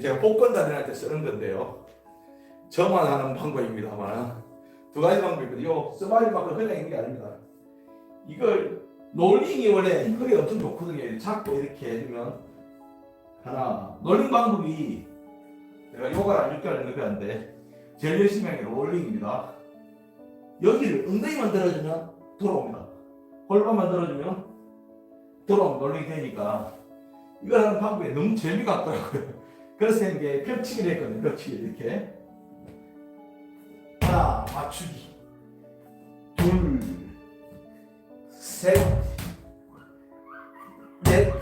제가 때 쓰는 건데요. 저만 하는 방법입니다만 두 가지 방법이 있거든요. 스마일 마크 그냥 있는 게 아닙니다. 이걸 롤링이 원래 허리 엄청 좋거든요. 잡고 이렇게 해주면 하나 롤링 방법이 내가 요가를 안안 돼. 제일 열심히 하는 게 롤링입니다. 여기를 엉덩이 만 들어주면 돌아옵니다. 골반 만 들어주면 돌아오면 롤링이 되니까 이걸 하는 방법이 너무 재미가 없더라고요. 그래서 이게 벽치기를 했거든요. 벽치기 이렇게 하나 맞추기 둘 셋, 넷,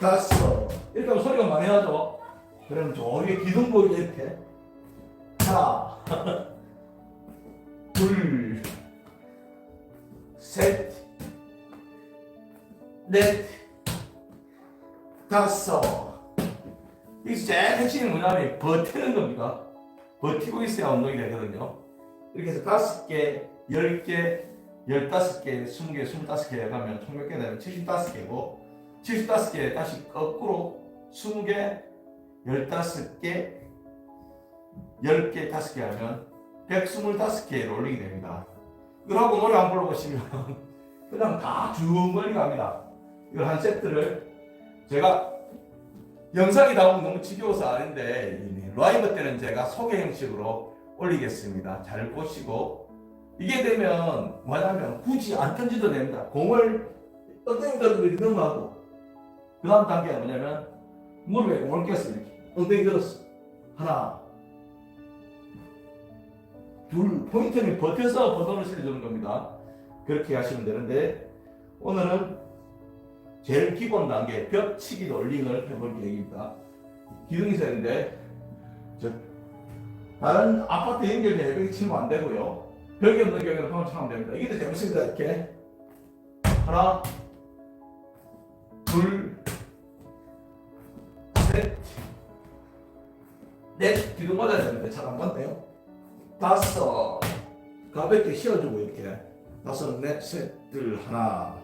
다섯. 이렇게 하면 소리가 많이 나죠? 그러면 저기 기둥 보이게 이렇게. 하나, 둘, 셋, 넷, 다섯. 여기서 제일 핵심이 뭐냐면 버티는 겁니다. 버티고 있어야 운동이 되거든요. 이렇게 해서 다섯 개, 열 개, 열다섯 개, 스무 개, 스물다섯 개 가면 총 몇 개 되면 칠십다섯 개고 칠십다섯 개 다시 거꾸로 스무 개, 열다섯 개, 열 개, 다섯 개 하면 백스물다섯 개 롤링이 됩니다. 이걸 하고 노래 안 불러보시면 그냥 다 쭉 멀리 갑니다. 이걸 한 세트를 제가 영상이 나오면 너무 지겨워서 아는데 이 라이브 때는 제가 소개 형식으로 올리겠습니다. 잘 보시고 이게 되면 뭐냐면 굳이 안 던지도 됩니다. 공을 엉덩이 이렇게 넘어가고 그 다음 단계가 뭐냐면 무릎에 공을 꼈어 이렇게 엉덩이 들었어 하나 둘 포인트는 버텨서 버튼을 실어주는 겁니다. 그렇게 하시면 되는데 오늘은 제일 기본 단계 벽치기 롤링을 해볼 계획입니다. 기둥이 저 다른 아파트 연결된 벽에 치면 안 되고요. 벽이 없는 경우에는 그만 치면 됩니다. 이게 더 재밌습니다. 이렇게 하나, 둘, 셋, 넷 기둥 맞아야 되는데 잘안 맞네요. 다섯 가볍게 씌워주고 이렇게 다섯, 넷, 셋, 둘, 하나.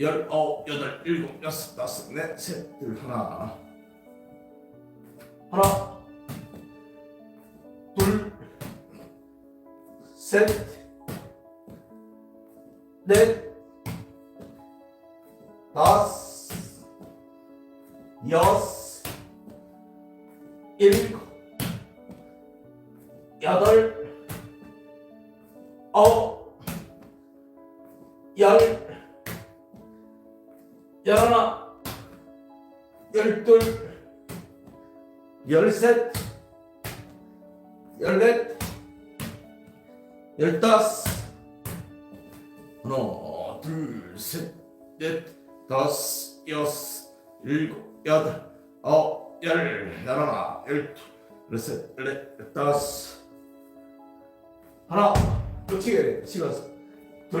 열, 아홉, 여덟, 일곱, 여섯, 다섯, 넷, 셋, 둘, 하나. 하나, 둘, 셋, 넷, 다섯, 여섯, 일곱, 여덟, 아홉, 열, 열하나, 열둘, 열셋, 열넷, 열다섯, 하나, 둘, 셋, 넷, 다섯, 여섯, 일곱, 여덟, 아홉, 열, 열하나, 열둘, 열셋, 열넷, 열다섯, 하나, 놓치게 식어서, 둘,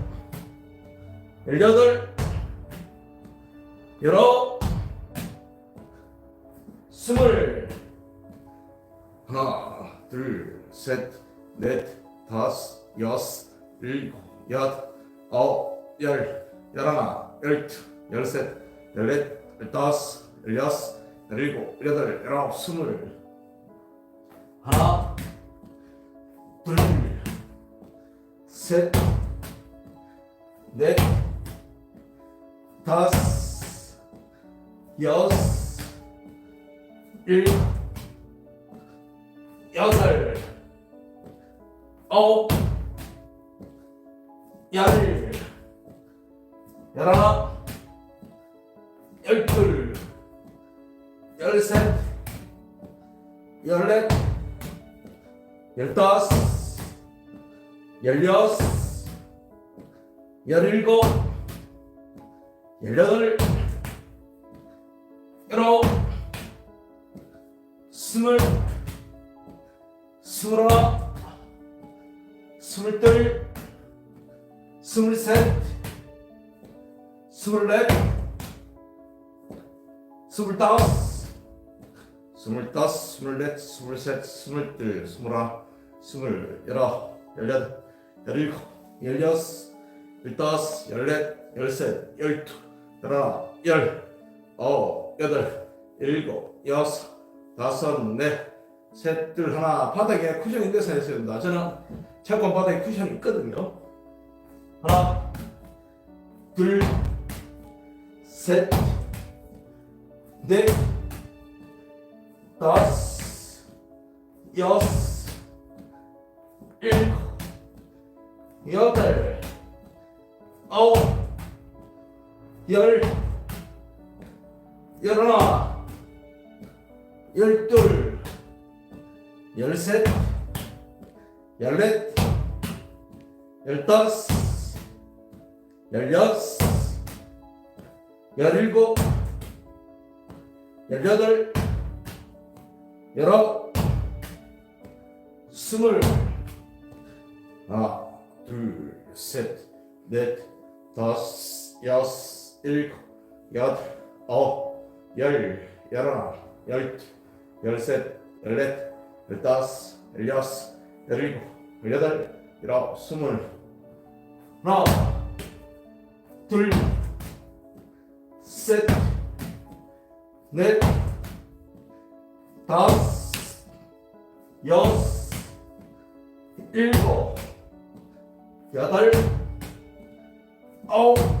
열여덟, 열아홉, 스물, 하나, 둘, 셋, 넷, 다섯, 여섯, 일곱, 여덟, 아홉, 열, 열하나, 열둘, 열셋, 열넷, 열다섯, 열여섯, 열일곱, 열여덟, 열아홉, 스물. 하나, 둘, 셋, 넷, 다섯, 여섯, 일곱, 여덟, 아홉, 열, 열하나, 열둘, 열셋, 열넷, 열다섯, 열여섯, 열일곱, 열여덟, 열아홉, 스물, 스물하나, 스물둘, 스물셋, 스물넷, 스물다섯, 스물다섯, 스물넷, 스물셋, 스물둘, 스물하나, 스물, 열아홉, 열여덟, 열일곱, 열여섯, 열다섯, 열넷, 열셋, 열둘, 열 하나, 열, 아홉, 여덟, 일곱, 여섯, 다섯, 넷, 셋, 둘, 하나. 바닥에 쿠션이 껴서 했어야 된다. 저는 채권 바닥에 쿠션이 있거든요. 하나, 둘, 셋, 넷, 다섯, 여섯, 일곱, 여덟, 아홉, 열, 열하나, 열둘, 열셋, 열넷, 열다섯, 열여섯, 열일곱, 열여덟, 열아홉, 스물, 하나, 둘, 셋, 넷, 다섯, 여섯, 일곱, 여덟, 아홉, 열, 열하나, 열둘, 열셋, 열넷, 열다섯, 열여섯, 열일곱, 열여덟, 열아홉, 스물, 하나, 둘, 셋, 넷, 다섯, 여섯, 일곱, 여덟, 아홉,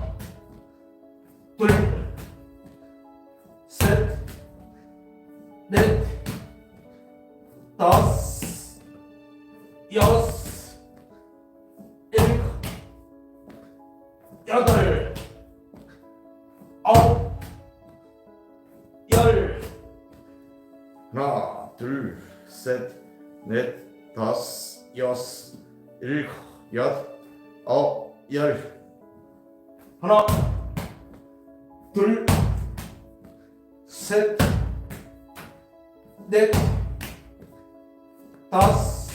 셋, 넷, 다섯, 여섯, 일곱, 여덟, 아홉, 열, 하나, 둘, 셋, 넷, 다섯,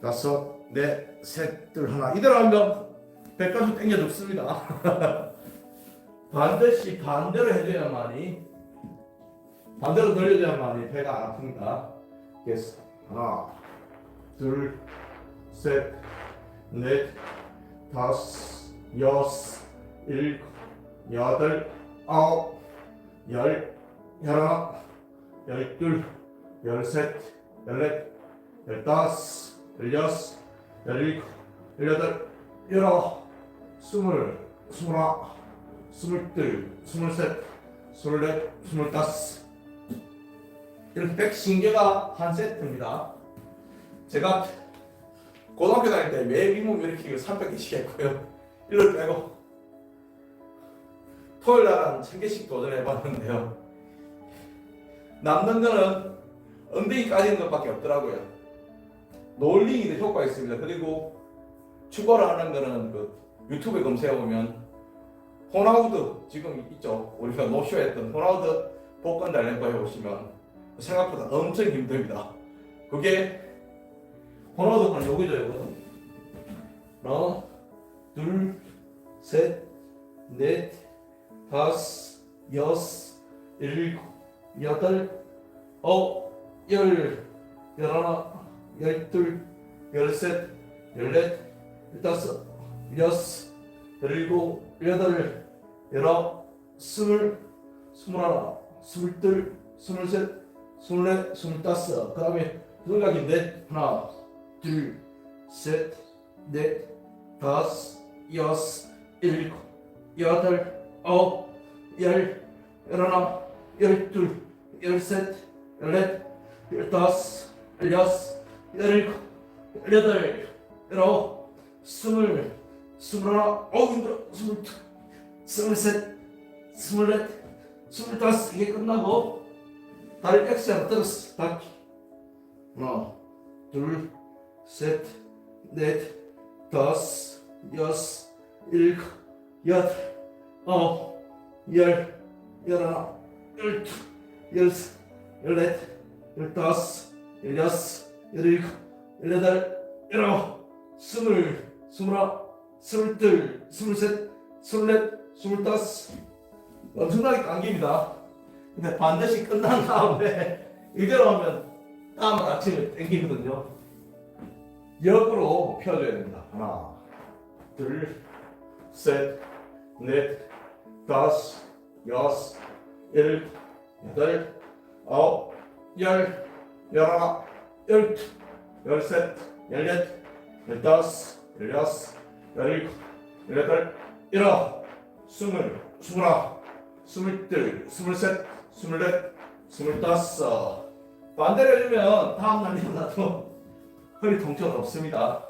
다섯, 넷, 셋, 둘, 하나. 이대로 하면 백가수 땡겨 죽습니다. 반드시 반대로 해줘야만이 반대로 돌려줘야만이 배가 안 아픕니다. 그래서 하나, 둘, 셋, 넷, 다섯, 여섯, 일곱, 여덟, 아홉, 열, 열하나, 열둘, 열셋, 열넷, 열다섯, 열여섯, 열일곱, 열여덟, 열아홉, 스물, 스물하나, 스물둘, 스물셋, 스물넷, 스물다섯 이렇게 백신계가 한 세트입니다. 제가 고등학교 다닐 때 매일 윗몸 일으키기를 300개씩 했고요. 일을 빼고 토요일 날은 1000개씩 도전해봤는데요. 남는 거는 엉덩이 까지는 것밖에 없더라고요. 롤링이 더 효과가 있습니다. 그리고 추가로 하는 거는 그 유튜브에 검색해보면 호나우드 지금 있죠. 우리가 노쇼 했던 호나우드 복권 달린 거 해보시면 생각보다 엄청 힘듭니다. 그게 호나우드는 여기죠, 여기는. 하나, 둘, 셋, 넷, 다섯, 여섯, 일곱, 여덟, 아홉, 열, 열하나, 열둘, 열셋, 열넷, 열다섯, 여섯, 열일곱, 여덟, 열아홉, 스물, 스물하나, 스물둘, 스물셋, 스물넷, 스물다섯. 그 다음에 생각인데 하나, 둘, 셋, 넷, 다섯, 여섯, 일곱, 여덟, 아홉, 열, 열하나, 열둘, 열셋, 열넷, 열다섯, 열여섯, 열일곱, 열여덟, 열아홉, 스물, 스물하나, 어우 힘들어, 스물둘, 스물셋, 스물넷, 스물다섯 이게 끝나고 다리 X자로 떨었어, 닫기. 하나, 둘, 셋, 넷, 다섯, 여섯, 일곱, 여덟, 아홉, 열, 열하나, 열둘, 열셋, 열넷, 열다섯, 열여섯, 열일곱, 열여덟, 열아홉, 스물, 스물하나, 스물둘, 스물셋, 스물넷, 스물다섯. 엄청나게 당깁니다. 근데 반드시 끝난 다음에 이대로 하면 다음 날 아침에 땡기거든요. 역으로 펴줘야 됩니다. 하나, 둘, 셋, 넷, 다섯, 여섯, 일곱, 여덟, 아홉, 열, 열하나, 열둘, 열셋, 열넷, 열다섯, 열여섯, 열일곱, 열여덟, 열아홉, 스물, 스물하나, 스물둘, 스물셋, 스물넷, 스물다섯. 반대로 해주면 다음날 일어나도 허리 통증은 없습니다.